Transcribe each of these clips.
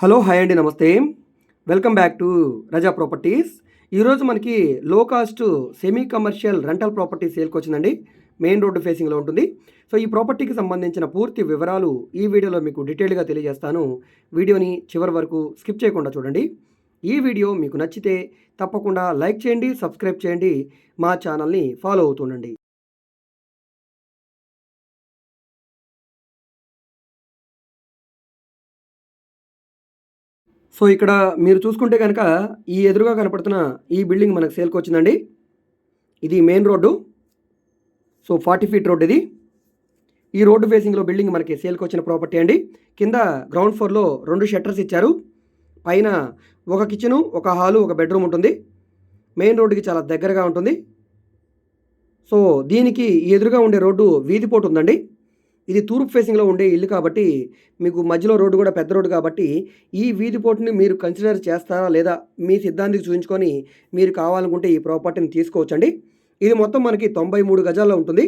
Hello hi అండి నమస్తే. Welcome back to Raza properties. ఈరోజు మనకి low cost semi commercial rental property సేల్కి వచ్చిందండి. మెయిన్ రోడ్డు ఫేసింగ్లో ఉంటుంది. సో ఈ ప్రాపర్టీకి సంబంధించిన పూర్తి వివరాలు ఈ వీడియోలో మీకు డీటెయిల్గా తెలియజేస్తాను. వీడియోని చివరి వరకు స్కిప్ చేయకుండా చూడండి. ఈ వీడియో మీకు నచ్చితే తప్పకుండా లైక్ చేయండి సబ్స్క్రైబ్ చేయండి. మా ఛానల్ని ఫాలో అవుతుండండి. సో ఇక్కడ మీరు చూసుకుంటే కనుక ఈ ఎదురుగా కనపడుతున్న ఈ బిల్డింగ్ మనకు సేల్కి వచ్చిందండి. ఇది main road. So forty feet road ఇది. ఈ రోడ్డు ఫేసింగ్లో బిల్డింగ్ మనకి సేల్కి వచ్చిన ప్రాపర్టీ అండి. కింద గ్రౌండ్ ఫ్లోర్లో రెండు షట్టర్స్ ఇచ్చారు. పైన ఒక కిచెను ఒక హాలు ఒక బెడ్రూమ్ ఉంటుంది. మెయిన్ రోడ్డుకి చాలా దగ్గరగా ఉంటుంది. సో దీనికి ఎదురుగా ఉండే రోడ్డు వీధిపోటు ఉందండి. ఇది తూర్పు ఫేసింగ్లో ఉండే ఇల్లు కాబట్టి మీకు మధ్యలో రోడ్డు కూడా పెద్ద రోడ్డు కాబట్టి ఈ వీధి పోటుని మీరు కన్సిడర్ చేస్తారా లేదా మీ సిద్ధాంతికి చూపించుకొని మీరు కావాలనుకుంటే ఈ ప్రాపర్టీని తీసుకోవచ్చండి. ఇది మొత్తం మనకి తొంభై మూడు గజాల్లో ఉంటుంది.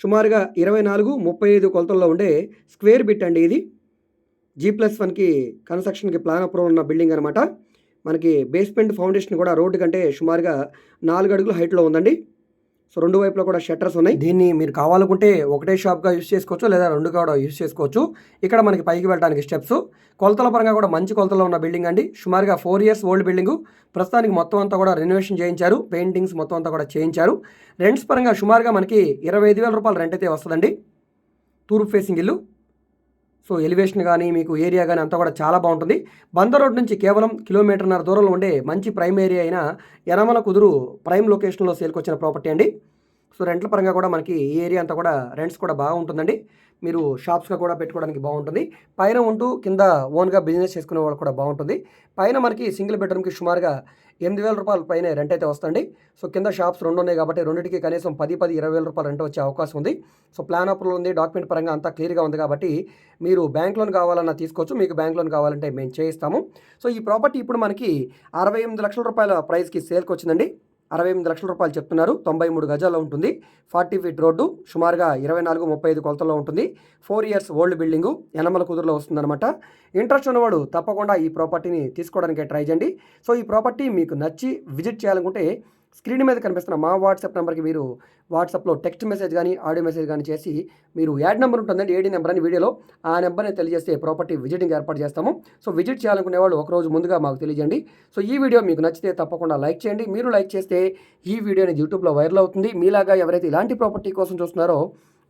సుమారుగా ఇరవై నాలుగు ముప్పై ఐదు కొలతల్లో ఉండే స్క్వేర్ బిట్ అండి ఇది. జీ ప్లస్ వన్కి కన్స్ట్రక్షన్కి ప్లాన్ అప్రూవల్ ఉన్న బిల్డింగ్ అనమాట మనకి బేస్మెంట్ ఫౌండేషన్ కూడా రోడ్డు కంటే సుమారుగా నాలుగు అడుగుల హైట్లో ఉందండి. సో రెండు వైపులో కూడా షట్టర్స్ ఉన్నాయి. దీన్ని మీరు కావాలనుకుంటే ఒకటే షాప్గా యూస్ చేసుకోవచ్చు లేదా రెండు కూడా యూస్ చేసుకోవచ్చు. ఇక్కడ మనకి పైకి వెళ్ళడానికి స్టెప్స్. కొలతల పరంగా కూడా మంచి కొలతలో ఉన్న బిల్డింగ్ అండి. సుమారుగా ఫోర్ ఇయర్స్ ఓల్డ్ బిల్డింగ్ ప్రస్తుతానికి మొత్తం అంతా కూడా రెనోవేషన్ చేయించారు. పెయింటింగ్స్ మొత్తం అంతా కూడా చేయించారు. రెంట్స్ పరంగా సుమారుగా మనకి ఇరవై ఐదు వేల రూపాయలు రెంట్ అయితే వస్తుందండి. తూర్పు ఫేసింగ్ ఇల్లు. సో ఎలివేషన్ కానీ మీకు ఏరియా కానీ అంతా కూడా చాలా బాగుంటుంది. బందర్ రోడ్ నుంచి కేవలం కిలోమీటర్న్నర దూరంలో ఉండే మంచి ప్రైమ్ ఏరియా అయిన యనమల కుదురు ప్రైమ్ లొకేషన్లో సేల్కొచ్చిన ప్రాపర్టీ అండి. సో రెంట్ల పరంగా కూడా మనకి ఈ ఏరియా అంతా కూడా రెంట్స్ కూడా బాగుంటుందండి. మీరు షాప్స్గా కూడా పెట్టుకోవడానికి బాగుంటుంది. పైన ఉంటూ కింద ఓన్గా బిజినెస్ చేసుకునే వాళ్ళు కూడా బాగుంటుంది. పైన మనకి సింగిల్ బెడ్రూమ్కి సుమారుగా ఎనిమిది వేల రూపాయల పైన రెంట్ అయితే వస్తుంది సో కింద షాప్స్ రెండు ఉన్నాయి కాబట్టి రెండింటికి కనీసం పది పది ఇరవై వేల రూపాయలు రెంట్ వచ్చే అవకాశం ఉంది. సో ప్లాన్ అప్రూవల్ ఉంది డాక్యుమెంట్ పరంగా అంతా క్లియర్గా ఉంది కాబట్టి మీరు బ్యాంక్ లోన్ కావాలన్నా తీసుకోవచ్చు మీకు బ్యాంక్ లోన్ కావాలంటే మేము చేయిస్తాము. సో ఈ ప్రాపర్టీ ఇప్పుడు మనకి అరవై ఎనిమిది లక్షల రూపాయల ప్రైస్కి సేల్కి వచ్చిందండి. అరవై ఎనిమిది లక్షల రూపాయలు చెప్తున్నారు. తొంభై మూడు గజాల్లో ఉంటుంది. ఫార్టీ ఫీట్ రోడ్డు సుమారుగా ఇరవై నాలుగు ముప్పై ఐదు కొలతల్లో ఉంటుంది. ఫోర్ ఇయర్స్ ఓల్డ్ బిల్డింగు ఎనమల కుదురులో వస్తుందన్నమాట. ఇంట్రెస్ట్ ఉన్నవాడు తప్పకుండా ఈ ప్రాపర్టీని తీసుకోవడానికి ట్రై చేయండి. సో ఈ ప్రాపర్టీ మీకు నచ్చి విజిట్ చేయాలనుకుంటే స్క్రీన్ మీద కనిపిస్తున్న మా వాట్సాప్ నెంబర్కి మీరు వాట్సాప్లో టెక్స్ట్ మెసేజ్ కానీ ఆడియో మెసేజ్ కానీ చేసి మీరు యాడ్ నెంబర్ ఉంటుందండి ఏడీ నెంబర్ అని వీడియోలో ఆ నెంబర్ని తెలియజేస్తే ప్రాపర్టీ విజిటింగ్ ఏర్పాటు చేస్తాము. సో విజిట్ చేయాలనుకునే వాళ్ళు ఒకరోజు ముందుగా మాకు తెలియజేయండి. సో ఈ వీడియో మీకు నచ్చితే తప్పకుండా లైక్ చేయండి. మీరు లైక్ చేస్తే ఈ వీడియోని యూట్యూబ్లో వైరల్ అవుతుంది. మీలాగా ఎవరైతే ఇలాంటి ప్రాపర్టీ కోసం చూస్తున్నారో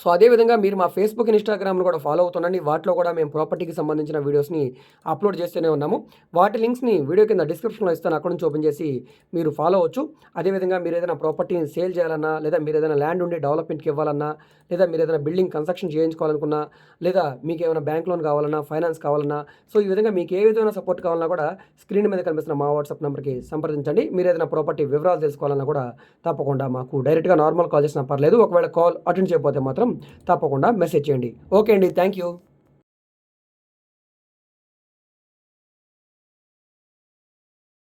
సో అదేవిధంగా మీరు మా ఫేస్బుక్ ఇన్స్టాగ్రామ్ను కూడా ఫాలో అవుతుండండి. వాటిలో కూడా మేము ప్రాపర్టీకి సంబంధించిన వీడియోస్ని అప్లోడ్ చేస్తూనే ఉన్నాము. వాటి లింక్స్ని వీడియో కింద డిస్క్రిప్షన్లో ఇస్తాను. అక్కడ నుంచి ఓపెన్ చేసి మీరు ఫాలో అవ్వచ్చు. అదేవిధంగా మీరు ఏదైనా ప్రాపర్టీని సేల్ చేయాలన్నా లేదా మీరు ఏదైనా ల్యాండ్ ఉండి డెవలప్మెంట్కి ఇవ్వాలన్నా లేదా మీరు ఏదైనా బిల్డింగ్ కన్స్ట్రక్షన్ చేయించుకోవాలనుకున్నా లేదా మీకు ఏమైనా బ్యాంక్ లోన్ కావాలన్నా ఫైనాన్స్ కావాలన్నా సో ఈ విధంగా మీకు ఏ విధమైన సపోర్ట్ కావాలన్నా కూడా స్క్రీన్ మీద కనిపిస్తున్న మా వాట్సాప్ నెంబర్కి సంప్రదించండి. మీరు ఏదైనా ప్రాపర్టీ వివరాలు తెలుసుకోవాలన్నా కూడా తప్పకుండా మాకు డైరెక్ట్గా నార్మల్ కాల్ చేసినా పర్లేదు. ఒకవేళ కాల్ అటెండ్ చేయకపోతే మాత్రం తప్పకుండా మెసేజ్ చేయండి. ఓకే అండి. Thank you.